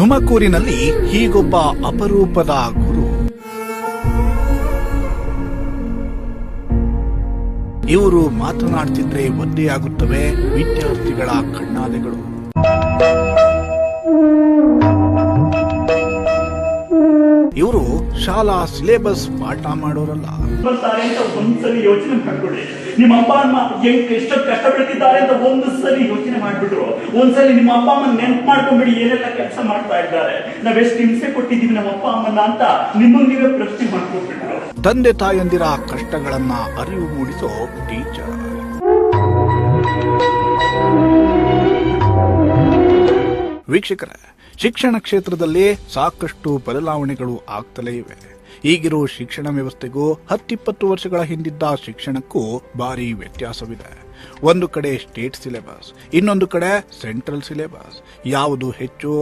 ತುಮಕೂರಿನಲ್ಲಿ ಹೀಗೊಬ್ಬ ಅಪರೂಪದ ಗುರು. ಇವರು ಮಾತನಾಡ್ತಿದ್ರೆ ಒದ್ದೆಯಾಗುತ್ತವೆ ವಿದ್ಯಾರ್ಥಿಗಳ ಕಣ್ಣಾಲೆಗಳು. ಇವರು ಶಾಲಾ ಸಿಲೆಬಸ್ ಪಾಠ ಮಾಡೋರಲ್ಲ. ಒಂದ್ಸರಿ ಯೋಚನೆ ಮಾಡ್ಕೊಳ್ಳಿ ನಿಮ್ಮ ಅಪ್ಪ ಅಮ್ಮ ಎಷ್ಟು ಕಷ್ಟ ಪಡ್ತಿದ್ದಾರೆ ಅಂತ ಒಂದು ಸರಿ ಯೋಚನೆ ಮಾಡ್ಬಿಟ್ರು. ಒಂದ್ಸಲಿ ನಿಮ್ಮ ಅಪ್ಪ ಅಮ್ಮನ ನೆನ್ಪು ಮಾಡ್ಕೊಂಡ್ಬಿಡಿ ಏನೆಲ್ಲ ಕೆಲಸ ಮಾಡ್ತಾ ಇದ್ದಾರೆ. ನಾವ್ ಎಷ್ಟು ಹಿಂಸೆ ಕೊಟ್ಟಿದ್ದೀವಿ ನಮ್ಮ ಅಪ್ಪ ಅಮ್ಮನ ಅಂತ ನಿಮ್ಮನ್ನ ನೀವೇ ಪ್ರಶ್ನೆ ಮಾಡ್ಕೊಂಡ್ಬಿಟ್ರು. ತಂದೆ ತಾಯಂದಿರ ಕಷ್ಟಗಳನ್ನ ಅರಿವು ಮೂಡಿಸೋ ಟೀಚರ್. ವೀಕ್ಷಕರ, ಶಿಕ್ಷಣ ಕ್ಷೇತ್ರದಲ್ಲಿ ಸಾಕಷ್ಟು ಬದಲಾವಣೆಗಳು ಆಗ್ತಲೇ ಇವೆ. ಈಗಿರೋ ಶಿಕ್ಷಣ ವ್ಯವಸ್ಥೆಗೂ ಹತ್ತಿಪ್ಪತ್ತು ವರ್ಷಗಳ ಹಿಂದಿದ್ದ ಶಿಕ್ಷಣಕ್ಕೂ ಭಾರಿ ವ್ಯತ್ಯಾಸವಿದೆ. ಒಂದು ಕಡೆ ಸ್ಟೇಟ್ ಸಿಲೆಬಸ್ ಇನ್ನೊಂದು ಕಡೆ ಸೆಂಟ್ರಲ್ ಸಿಲೆಬಸ್ ಯಾವುದು ಹೆಚ್ಚು